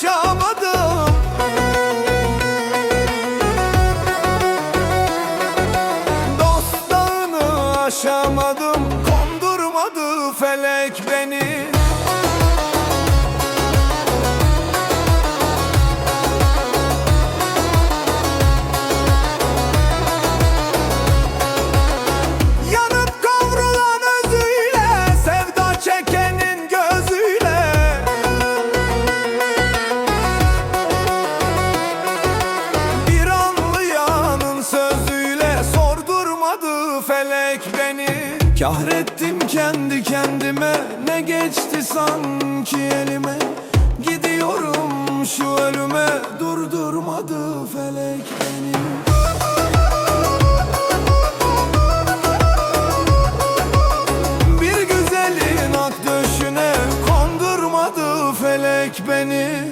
gibi taşamadım Dost dağını aşamadım Kondurmadı felek beni felek beni. Kahrettim kendi kendime. Ne geçti sanki elime? Gidiyorum şu ölüme. Durdurmadı felek beni. Bir güzelin ak döşüne Kondurmadı felek beni.